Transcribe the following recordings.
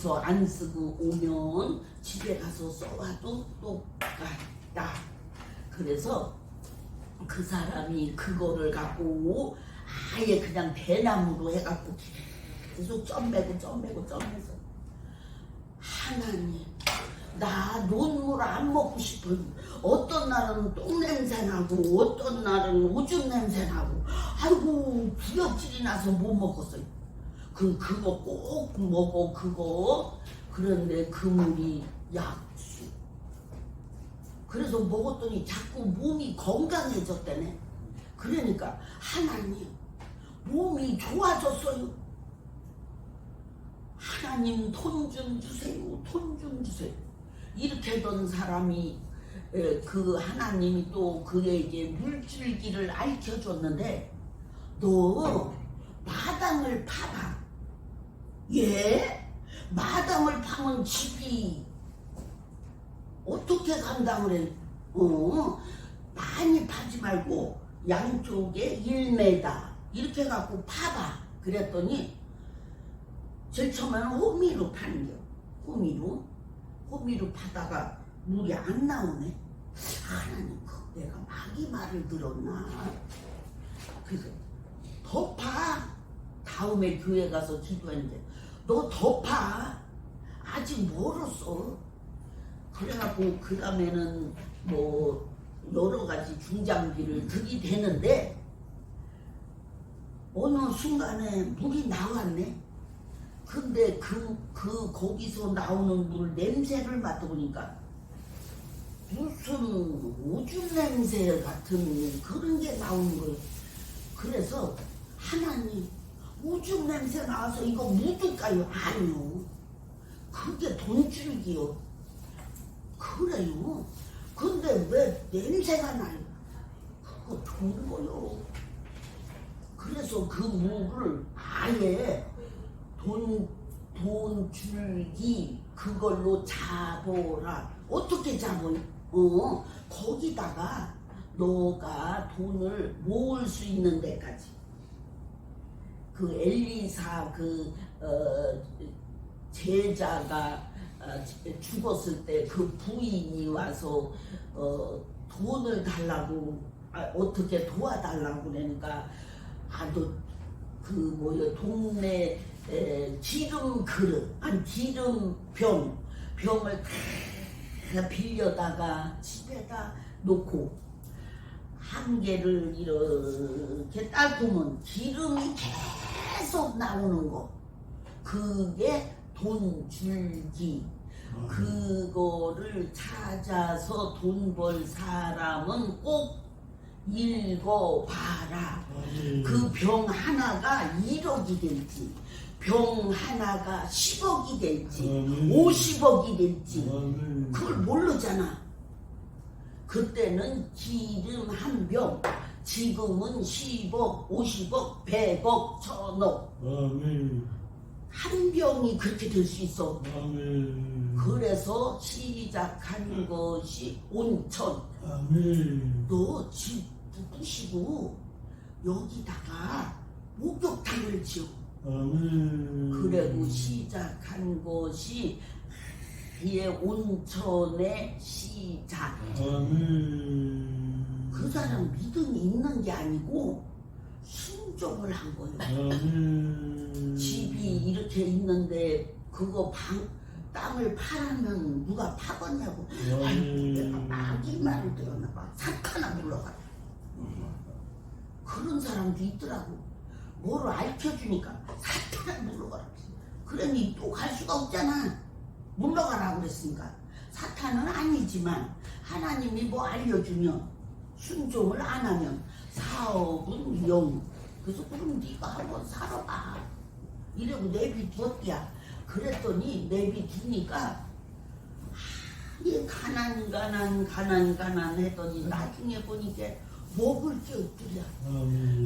거기서 안 쓰고 오면 집에 가서 써와도 똑같다. 그래서 그 사람이 그거를 갖고 아예 그냥 대나무로 해갖고 계속 점매고 점매고 점매서 하나님 나 논물 안 먹고 싶어 어떤 날은 똥 냄새 나고 어떤 날은 오줌 냄새 나고 아이고 부역질이 나서 못 먹었어요 그 그거 꼭 먹어 그거. 그런데 그 물이 약수. 그래서 먹었더니 자꾸 몸이 건강해졌다네. 그러니까 하나님 몸이 좋아졌어요. 하나님 돈 좀 주세요 돈 좀 주세요. 이렇게 던 사람이 에, 그 하나님이 또 그에게 물줄기를 알려줬는데 너 마당을 파봐 예? 마당을 파면 집이 어떻게 감당을 해? 어, 많이 파지 말고 양쪽에 1m 이렇게 갖고 파봐. 그랬더니 제일 처음에는 호미로 파는 겨. 호미로. 호미로 파다가 물이 안 나오네. 하나님, 그 내가 마귀 말을 들었나. 그래서 더 파. 다음에 교회 가서 기도했는데 너더 파. 아직 멀었어. 그래갖고 그 다음에는 뭐 여러 가지 중장비를 들이대는데 어느 순간에 물이 나왔네. 근데 그, 그 거기서 나오는 물 냄새를 맡아보니까 무슨 오줌 냄새 같은 그런 게 나오는 거예요. 그래서 하나님 오줌 냄새 나와서 이거 묻을까요? 아니요. 그게 돈줄기요. 그래요. 근데 왜 냄새가 나요? 그거 좋은 거요. 그래서 그 물을 아예 돈, 돈 줄기 그걸로 잡어라. 어떻게 잡어요? 어, 거기다가 너가 돈을 모을 수 있는 데까지. 그 엘리사 그, 어, 제자가 어, 죽었을 때 그 부인이 와서 어, 돈을 달라고 아, 어떻게 도와달라고 그러니까 아도 그 뭐야 동네 에, 기름 그릇 아니 기름 병 병을 다 빌려다가 집에다 놓고 한 개를 이렇게 닦으면 기름이 계속 나오는 거 그게 돈 줄기 그거를 찾아서 돈 벌 사람은 꼭 읽어봐라. 그 병 하나가 1억이 될지, 병 하나가 10억이 될지, 아멘. 50억이 될지, 아멘. 그걸 모르잖아. 그때는 기름 한 병, 지금은 10억, 50억, 100억, 1000억. 아멘. 한 병이 그렇게 될 수 있어. 아멘. 그래서 시작한 것이 온천. 아멘. 너집 부시고 여기다가 목욕탕을 지어. 아멘. 그리고 시작한 것이 이 온천의 시작. 아멘. 그 사람 믿음이 있는 게 아니고 순종을 한 거예요. 아멘. 집이 이렇게 있는데 그거 방 땅을 팔으면 누가 파겠냐고. 아이 내가 아멘. 마귀 말을 들었나 봐. 사탄아 물러가. 그런 사람도 있더라고. 뭐를 알려주니까 사탄아 물러가라. 그러니 또 갈 수가 없잖아. 물러가라 그랬으니까. 사탄은 아니지만 하나님이 뭐 알려주면 순종을 안 하면 사업은 영. 그래서 그럼 네가 한번 살아봐. 이러고 내비두었디야. 그랬더니 내비두니까 얘 가난 가난 가난 가난 했더니 나중에 보니까 먹을 게 없더라.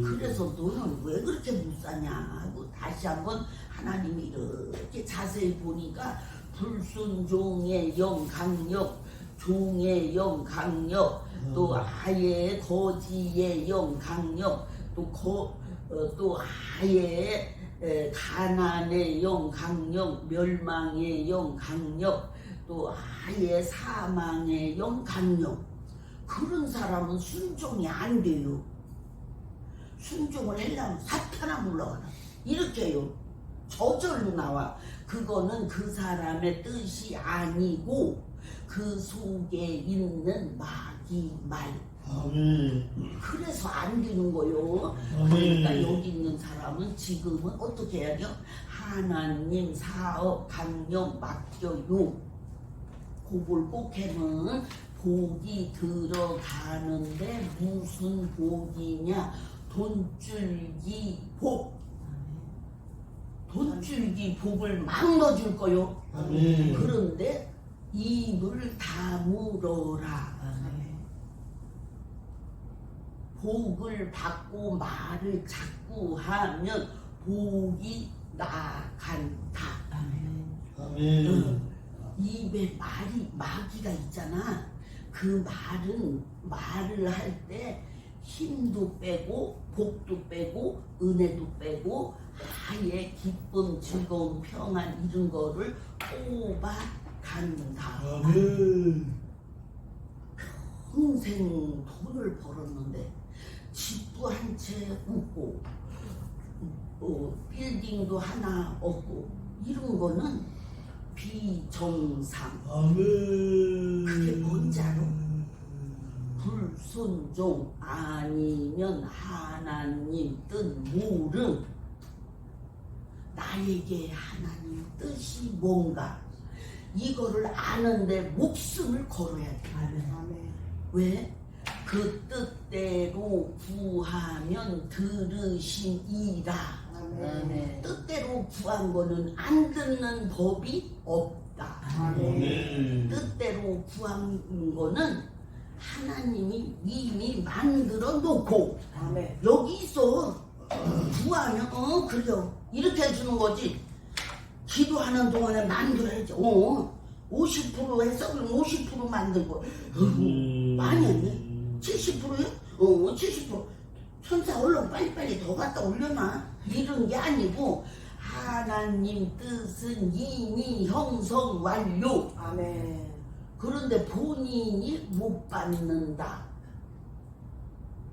그래서 너는 왜 그렇게 못 사냐 하고 다시 한번 하나님이 이렇게 자세히 보니까 불순종의 영 강력, 종의 영 강력, 또 아예 거지의 영 강력, 또 거, 어, 또 아예 에, 가난의 영 강력, 멸망의 영 강력, 또 아예 사망의 영 강력. 그런 사람은 순종이 안 돼요. 순종을 하려면 사탄아 물러가라. 이렇게요. 저절로 나와. 그거는 그 사람의 뜻이 아니고 그 속에 있는 마 귀 말. 아멘. 그래서 안 되는 거요. 아멘. 그러니까 여기 있는 사람은 지금은 어떻게 해야죠? 하나님 사업 강령 맡겨요. 그걸 꼭 하면 복이 들어가는데 무슨 복이냐? 돈줄기 복. 돈줄기 복을 막 넣어줄 거요. 아멘. 그런데 입을 다물어라. 복을 받고 말을 자꾸 하면 복이 나간다. 아멘. 입에 말이 마귀가 있잖아. 그 말은 말을 할 때 힘도 빼고 복도 빼고 은혜도 빼고 아예 기쁨, 즐거움, 평안 이런 거를 뽑아 간다. 아멘. 평생 돈을 벌었는데 집도 한 채 없고 어, 빌딩도 하나 없고 이런 거는 비정상 아멘. 그게 뭔지 알아? 불순종 아니면 하나님 뜻 모름 나에게 하나님 뜻이 뭔가 이거를 아는데 목숨을 걸어야 돼 왜? 그 뜻대로 구하면 들으심이라. 뜻대로 구한 거는 안 듣는 법이 없다. 아멘. 뜻대로 구한 거는 하나님이 이미 만들어 놓고 여기 있어 구하면 어 그래요. 이렇게 해주는 거지. 기도하는 동안에 만들어야지. 어 50% 해서 그럼 50% 만들고. 음. 많이 했네 70%요? 어 70% 천사 얼른 빨리빨리 더 갖다 올려놔 이런 게 아니고 하나님 뜻은 이미 형성 완료 그런데 본인이 못 받는다.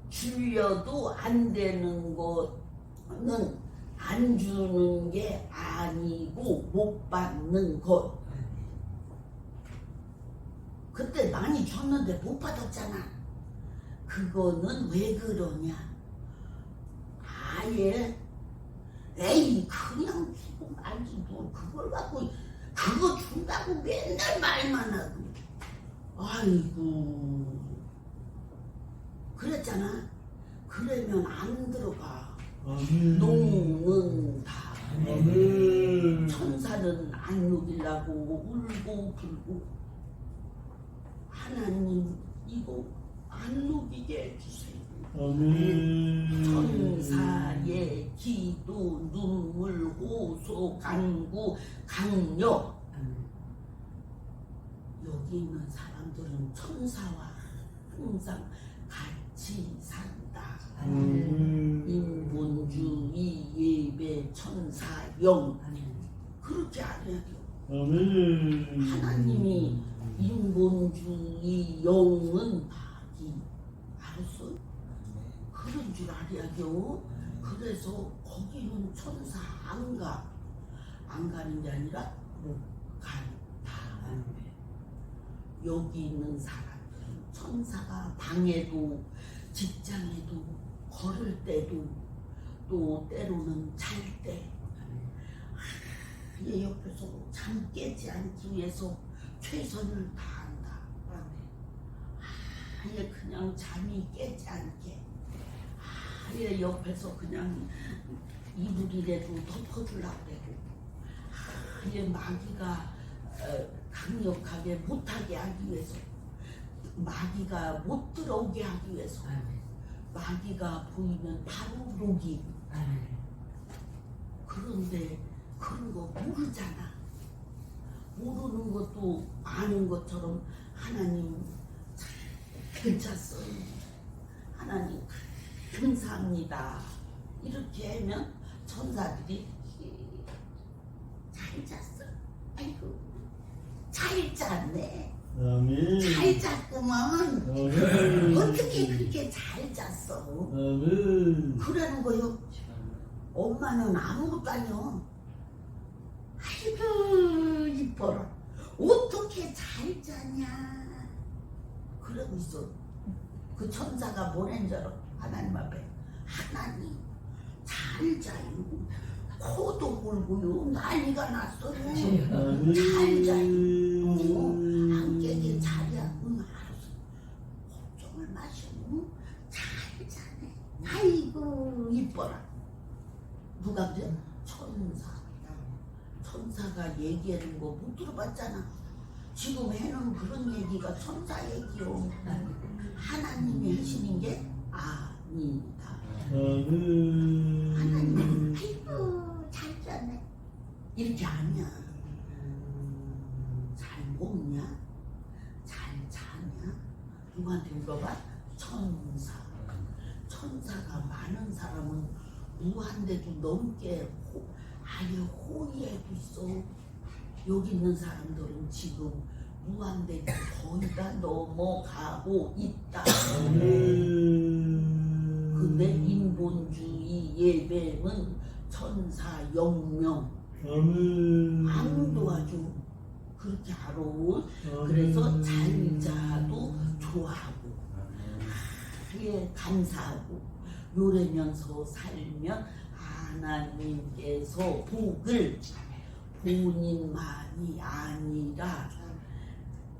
줄여도 안 되는 거는 안 주는 게 아니고 못 받는 것. 그때 많이 줬는데 못 받았잖아. 그거는 왜 그러냐? 아예 에이 그냥 주고 말지 뭐 그걸 갖고 그거 준다고 맨날 말만 하고 아이고 그랬잖아 그러면 안 들어가 아멘. 녹는다 아멘. 천사는 안 녹이려고 울고 불고 하나님 이거 안 녹이게 해주세요 아멘. 천사의 기도 눈물 호소 간구 강력 여기 있는 사람들은 천사와 항상 같이 산다 아멘. 인본주의 예배 천사 영 그렇게 안 해야 돼요 아멘. 하나님이 인본주의 영은 박이 알았어? 줄 알아야죠. 그래서 거기는 천사 안 가. 안 가는 게 아니라 못 간다. 여기 있는 사람들은 천사가 방에도 직장에도 걸을 때도 또 때로는 잘 때. 얘 옆에서 잠 깨지 않기 위해서 최선을 다한다. 아예 그냥 잠이 깨지 않게 아예 옆에서 그냥 이불이라도 덮어주려고 그래고 아예 마귀가 어, 강력하게 못하게 하기 위해서. 마귀가 못 들어오게 하기 위해서. 마귀가 보이면 바로 녹이. 그런데 그런 거 모르잖아. 모르는 것도 아는 것처럼 하나님 괜찮어요. 하나님 근사합니다. 이렇게 하면 천사들이 잘 잤어. 아이고 잘 잤네. 아멘. 잘 잤구만. 아멘. 어떻게 그렇게 잘 잤어? 아멘. 그러는 거요. 엄마는 아무것도 아니요. 아이고 이뻐라. 어떻게 잘 자냐. 그러고 있어. 그 천사가 보낸 줄 알아. 하나님 앞에. 하나님 잘 자요. 코도 골고요. 난리가 났어요. 아멘. 잘 자요. 어, 안 깨게 잘이야. 응, 알았어. 걱정을. 응? 잘 자네. 아이고, 이뻐라. 누가 그래? 천사. 천사가 얘기하는 거 못 들어봤잖아. 지금 해는 그런 얘기가 천사 얘기요. 하나님이 하시는 게 아 니다. 하나님은 아멘. 아이고, 잘 자네. 이렇게 아니야. 잘 먹냐? 잘 자냐? 누구한테 물어봐? 천사. 천사가 많은 사람은 무한대도 넘게 호, 아예 호의하고 있어. 여기 있는 사람들은 지금 무한대도 거의 다 넘어가고 있다. 근데 인본주의 예배는 천사 영명. 아무도 아주 그렇게 알아. 그래서 잘자도 좋아하고 하에 감사하고 요래면서 살면 하나님께서 복을 본인만이 아니라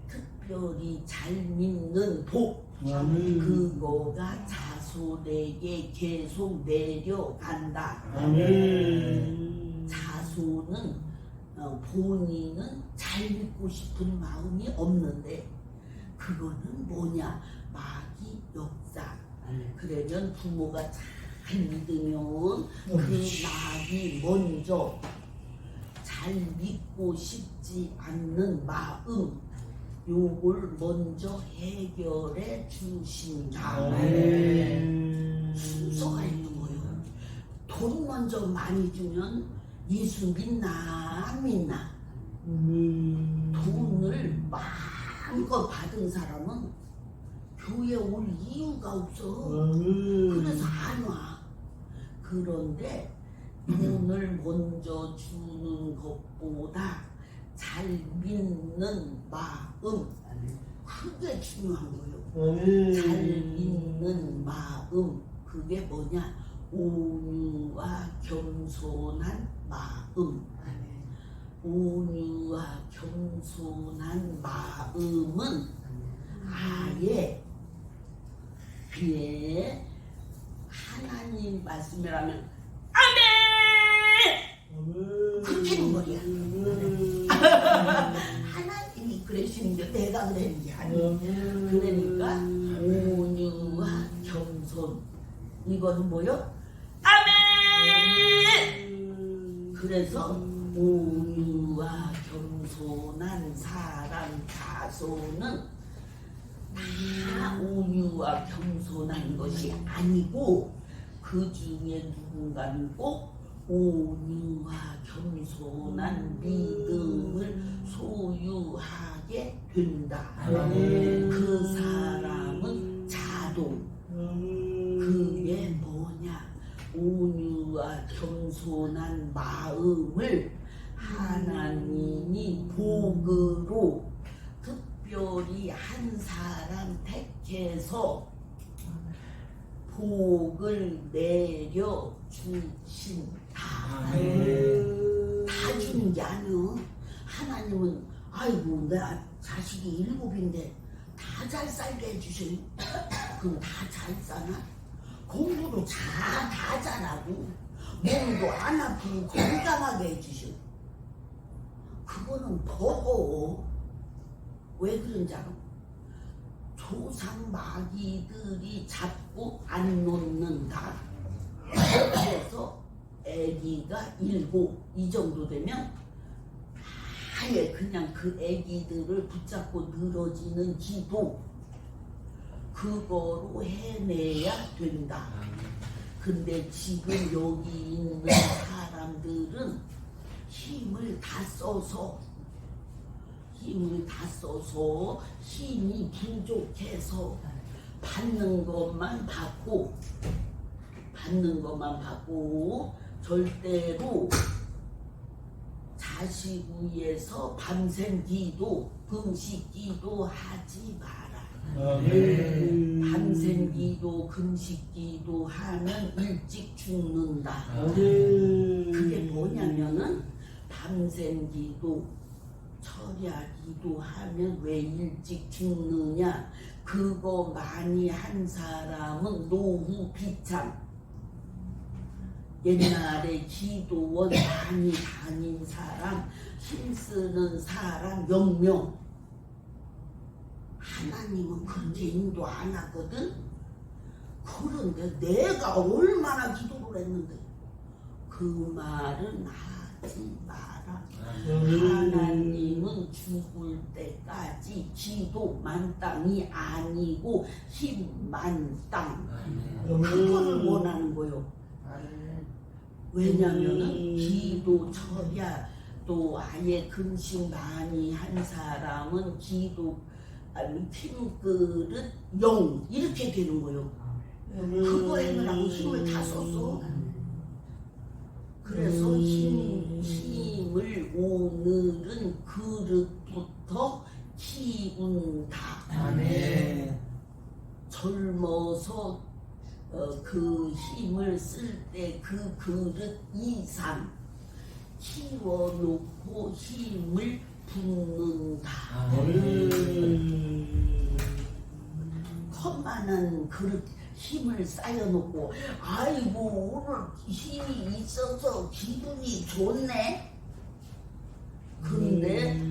특별히 잘 믿는 복 아멘. 그거가 자손에게 계속 내려간다. 아멘. 자손은 어, 본인은 잘 믿고 싶은 마음이 없는데 그거는 뭐냐 마귀 역사 그러면 부모가 잘 믿으면 그 마귀 먼저 잘 믿고 싶지 않는 마음 요걸 먼저 해결해 주신다 아멘. 순서가 있는 거예요 돈 먼저 많이 주면 예수 믿나 안 믿나 아멘. 돈을 마음껏 받은 사람은 교회 올 이유가 없어. 아멘. 그래서 안 와. 그런데 돈을 먼저 주는 것보다 잘 믿는 마음 그게 중요한 거예요. 아멘. 잘 믿는 마음 그게 뭐냐? 온유와 겸손한 마음. 온유와 겸손한 마음은 아예 그의 하나님 말씀이라면 아멘 아멘. 그렇게 하는 거야. 하나님이 그러시는데 내가 그러는 게 아니야 아멘. 그러니까 온유와 겸손 이거는 뭐요? 아멘 그래서 온유와 겸손한 사람 자손은 다 온유와 겸손한 것이 아니고 그 중에 누군가는 꼭 온유와 겸손한 믿음을 소유하게 된다. 아멘. 그 사람은 자동. 그게 뭐냐? 온유와 겸손한 마음을 하나님이 복으로 특별히 한 사람 택해서 복을 내려 주신다. 다 주는 게 아니야. 하나님은 아이고 나 자식이 일곱인데 다 잘 살게 해주셔. 그럼 다 잘 사나? 공부도 다, 다 잘하고 몸도 안 아프고 건강하게 해주셔. 그거는 버거. 왜 그런지 알아? 조상 마귀들이 잡고 안 놓는다. 그래서 아기가 일곱 이 정도 되면 아예 그냥 그 아기들을 붙잡고 늘어지는 기도 그거로 해내야 된다. 근데 지금 여기 있는 사람들은 힘을 다 써서 힘을 다 써서 힘이 부족해서 받는 것만 받고 받는 것만 받고 절대로 자식 위해서 밤샘 기도 금식 기도 하지 마라 아멘. 밤샘 기도 금식 기도 하면 일찍 죽는다 아멘. 그게 뭐냐면은 밤샘 기도 철야 기도하면 왜 일찍 죽느냐 그거 많이 한 사람은 노후 비참 옛날에 기도원 많이 다닌 사람 힘쓰는 사람 영명. 하나님은 그렇게 인도 안 하거든? 그런데 내가 얼마나 기도를 했는데 그 말은 하지 마라. 하나님은 죽을 때까지 기도 만 땅이 아니고 힘 만 땅. 그거를 원하는 거요. 왜냐면은 기도 철야 또 아예 금식 많이 한 사람은 기도 아니 핑그릇 영 이렇게 되는 거요. 그거 해느라고 힘을 다 썼어. 그래서 힘, 힘을 오늘은 그릇부터 키운다. 아멘. 젊어서 어, 그 힘을 쓸 때 그 그릇 이상 키워놓고 힘을 붓는다. 아멘. 컵만한 그릇 힘을 쌓여놓고 아이고 오늘 힘이 있어서 기분이 좋네. 근데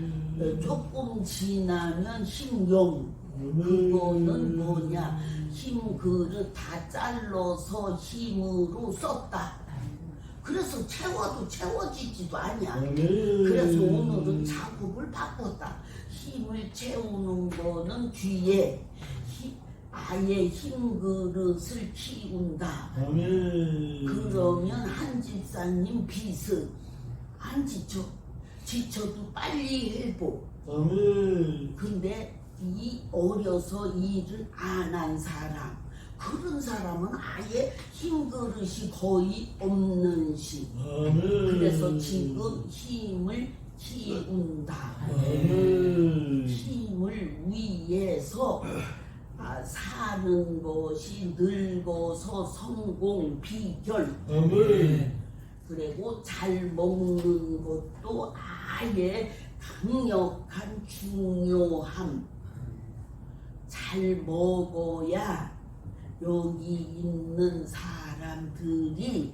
어, 조금 지나면 힘용 그거는 뭐냐 힘 그릇 다 잘라서 힘으로 썼다. 그래서 채워도 채워지지도 않냐. 그래서 오늘은 작업을 바꿨다. 힘을 채우는 거는 뒤에 힘- 아예 힘 그릇을 키운다. 아멘. 그러면 한 집사님 빚은 안 지쳐. 지쳐도 빨리 회복. 아멘. 근데 이 어려서 일을 안 한 사람 그런 사람은 아예 힘 그릇이 거의 없는 시. 그래서 지금 힘을 키운다. 힘을 위해서 아, 사는 것이 늙어서 성공 비결. 그리고 잘 먹는 것도 아예 강력한 중요함 잘 먹어야 여기 있는 사람들이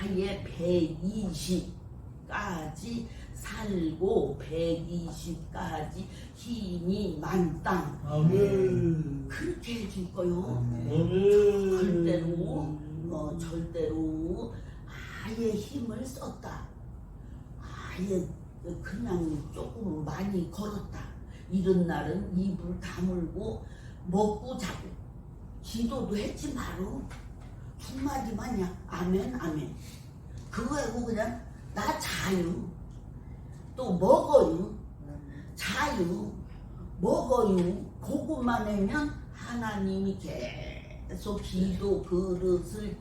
아예 120까지 살고 120까지 힘이 만땅 아멘. 그렇게 해줄 거요. 아멘. 절대로 어, 절대로 아예 힘을 썼다. 아예 그냥 조금 많이 걸었다. 이런 날은 입을 다물고 먹고 자고 기도도 했지 바로 두 마디만이야. 아멘 아멘. 그거 하고 그냥 나 자유. 또 먹어요. 자유. 먹어요. 그것만 하면 하나님이 계속 기도 그릇을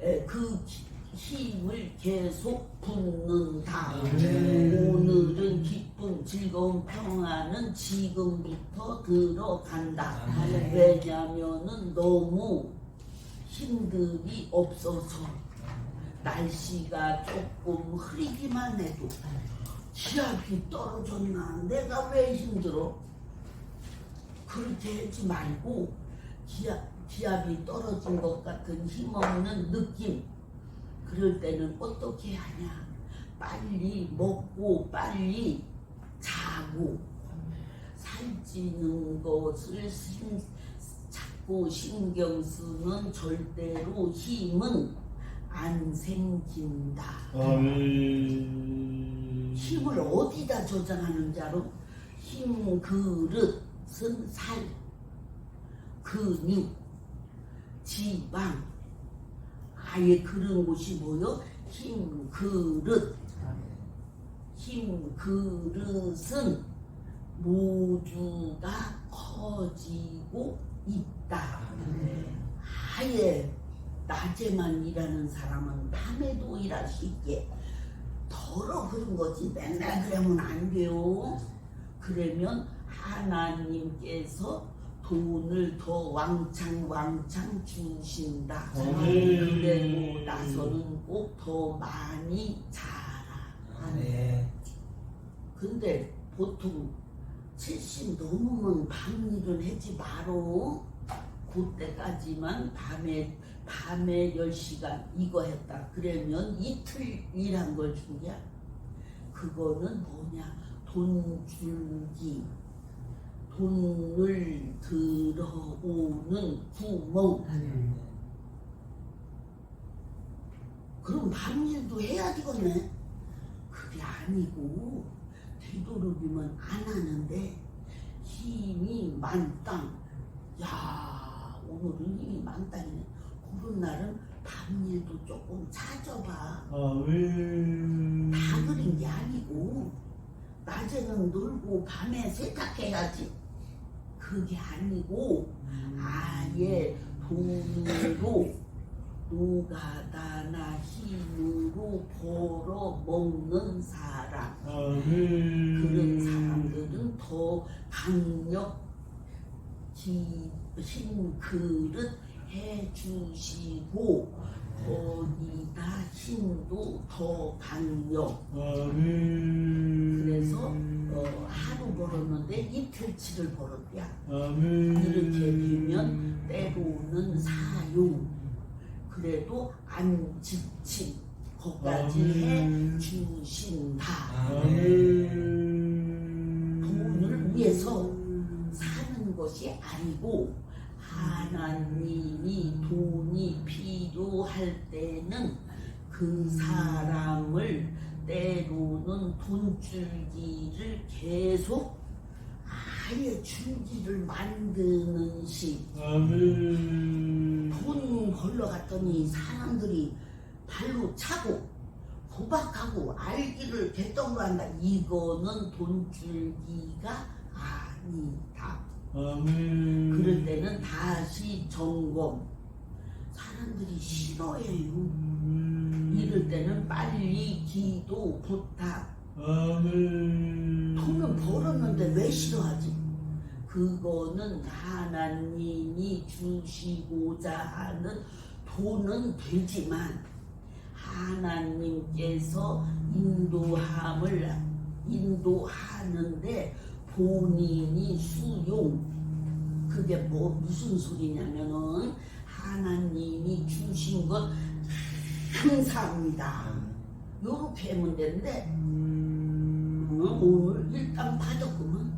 에, 그 기- 힘을 계속 붓는다. 아멘. 오늘은 기쁨, 즐거움, 평안은 지금부터 들어간다. 아멘. 왜냐면은 너무 힘들이 없어서 날씨가 조금 흐리기만 해도 기압이 떨어졌나 내가 왜 힘들어 그렇게 하지 말고 기압, 기압이 떨어진 것 같은 힘없는 느낌 그럴 때는 어떻게 하냐 빨리 먹고 빨리 자고 살찌는 것을 신, 자꾸 신경 쓰면 절대로 힘은 안 생긴다. 아멘. 힘을 어디다 저장하는지 알아? 힘 그릇 은 살, 근육, 지방 아예 그런 곳이 뭐요? 힘 그릇 힘 그릇은 모두가 커지고 있다. 아예 낮에만 일하는 사람은 밤에도 일할 수 있게 더러 그런 거지 맨날 그러면 안 돼요. 그러면 하나님께서 돈을 더 왕창 왕창 주신다. 아멘. 그리고 나서는 꼭 더 많이 자라. 네. 근데 보통 70 넘으면 밤일은 하지 마로. 그때까지만 밤에 밤에 10시간 이거 했다. 그러면 이틀 일한 걸 준게 그거는 뭐냐? 돈 줄기. 돈을 들어오는 구멍. 그럼 밤일도 해야 되겠네. 그게 아니고 되도록이면 안 하는데 힘이 만땅. 야 오늘은 힘이 만땅이네. 그런 날은 밤일도 조금 찾아봐. 아멘. 다 그린 게 아니고 낮에는 놀고 밤에 세탁해야지. 그게 아니고 아예 돈으로 노가다나 힘으로 벌어 먹는 사람 아멘. 그런 사람들은 더 강력 기- 힘 그릇 해주시고 거기다 힘도 더 강력 아멘. 그래서 어, 하루 벌었는데 이틀치를 벌었대야 아멘. 이렇게 되면 때로는 사용 그래도 안 지침 거기까지 해 주신다 아멘. 돈을 위해서 사는 것이 아니고 하나님이 돈이 필요할 때는 그 사람을 때로는 돈줄기를 계속 아예 줄기를 만드는 식 아멘. 돈 벌러 갔더니 사람들이 발로 차고 도박하고 알기를 개떡으로 한다. 이거는 돈줄기가 아니다. 아멘. 그럴 때는 다시 점검. 사람들이 싫어해요. 아멘. 이럴 때는 빨리 기도 부탁. 아멘. 돈은 벌었는데 왜 싫어하지? 그거는 하나님이 주시고자 하는 돈은 되지만 하나님께서 인도함을 인도하는데 본인이 수용 그게 뭐 무슨 소리냐면은 하나님이 주신 것 감사합니다. 요렇게 하면 되는데 음. 어, 오늘 일단 받았구만.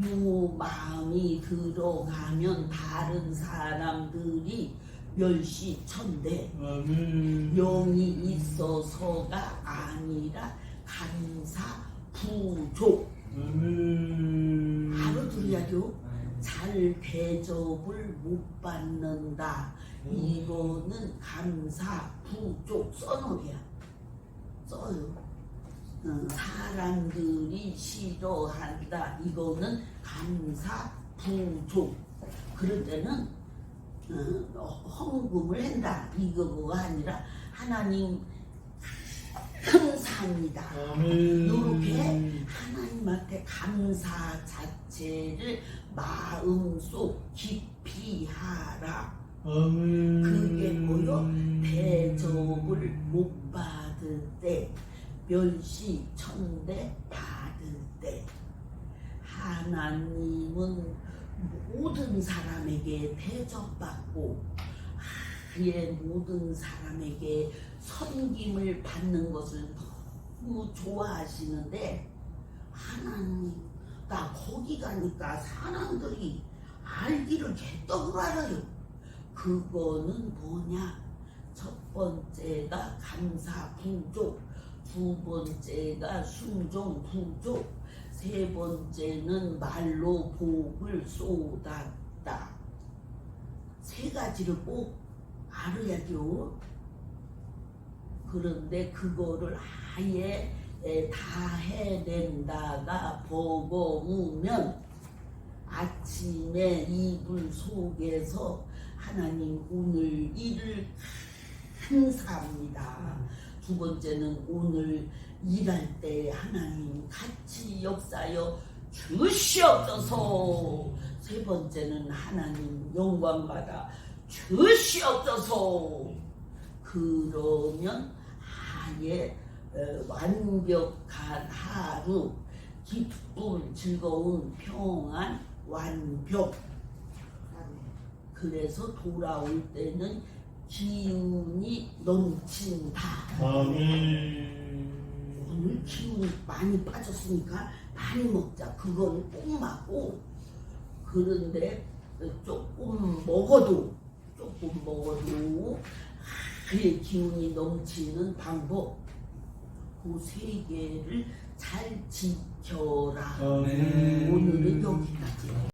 요 마음이 들어가면 다른 사람들이 멸시천대 아멘. 영이 있어서가 아니라 감사 부족 아멘. 알아들어야죠. 잘 대접을 못 받는다. 이거는 감사 부족 써놓이야. 써요. 어, 사람들이 싫어한다. 이거는 감사 부족. 그럴 때는 어, 헌금을 한다. 이거가 아니라 하나님 감사합니다. 아멘. 요렇게 하나님한테 감사 자체를 마음속 깊이 하라. 아멘. 그게 뭐요? 대접을 못 받을 때, 멸시 천대 받을 때, 하나님은 모든 사람에게 대접받고, 아예 모든 사람에게 섬김을 받는 것을 너무 좋아하시는데, 하나님, 나 거기 가니까 사람들이 알기를 개떡으로 알아요. 그거는 뭐냐? 첫 번째가 감사 부족, 두 번째가 순종 부족, 세 번째는 말로 복을 쏟았다. 세 가지를 꼭 알아야죠. 그런데 그거를 아예 에, 다 해낸다가 버거우면 아침에 이불 속에서 하나님 오늘 일을 감사합니다. 두 번째는 오늘 일할 때 하나님 같이 역사여 주시옵소서. 세 번째는 하나님 영광받아 주시옵소서. 그러면 아예 어, 완벽한 하루, 기쁨, 즐거운 평안, 완벽. 그래서 돌아올 때는 기운이 넘친다. 아멘. 오늘 기운이 많이 빠졌으니까 많이 먹자. 그건 꼭 맞고. 그런데 조금 먹어도, 조금 먹어도 그의 기운이 넘치는 방법 그 세 개를 잘 지켜라. 아멘. 오늘은 여기까지.